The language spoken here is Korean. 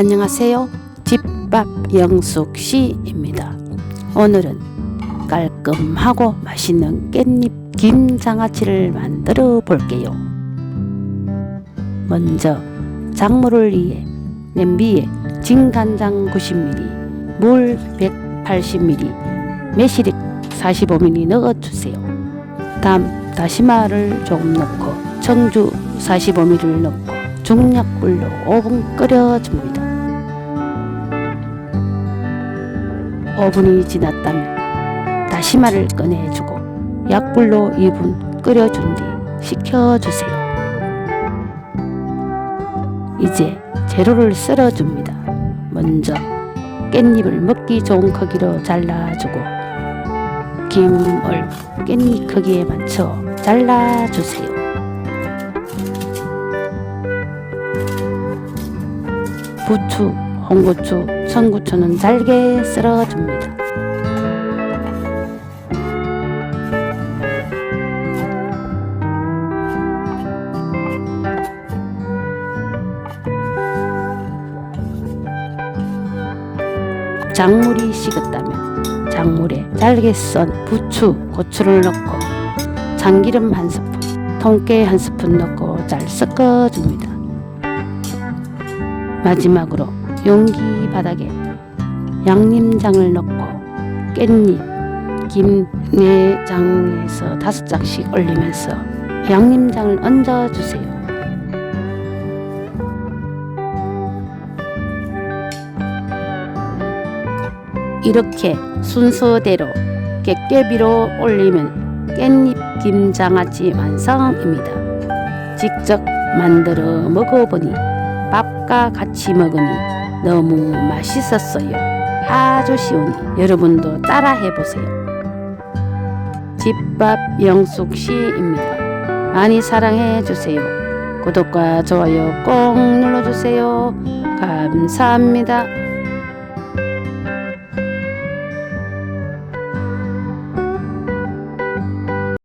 안녕하세요. 집밥 영숙 씨입니다. 오늘은 깔끔하고 맛있는 깻잎 김장아찌를 만들어 볼게요. 먼저 작물을 위해 냄비에 진간장 90ml, 물 180ml, 매실액 45ml 넣어주세요. 다음 다시마를 조금 넣고 청주 45ml 넣고 중약불로 5분 끓여줍니다. 5분이 지났다면 다시마를 꺼내주고 약불로 2분 끓여준 뒤 식혀주세요. 이제 재료를 썰어줍니다. 먼저 깻잎을 먹기 좋은 크기로 잘라주고 김을 깻잎 크기에 맞춰 잘라주세요. 부추, 홍고추, 청고추는 잘게 썰어줍니다. 작물이 식었다면 작물에 잘게 썬 부추, 고추를 넣고 참기름 한 스푼, 통깨 한 스푼 넣고 잘 섞어줍니다. 마지막으로 용기 바닥에 양념장을 넣고 깻잎, 김 내장에서 다섯 장씩 올리면서 양념장을 얹어주세요. 이렇게 순서대로 깨깨비로 올리면 깻잎 김장아찌 완성입니다. 직접 만들어 먹어보니 밥과 같이 먹으니 너무 맛있었어요. 아주 쉬우니 여러분도 따라 해 보세요. 집밥 영숙씨입니다. 많이 사랑해 주세요. 구독과 좋아요 꼭 눌러주세요. 감사합니다.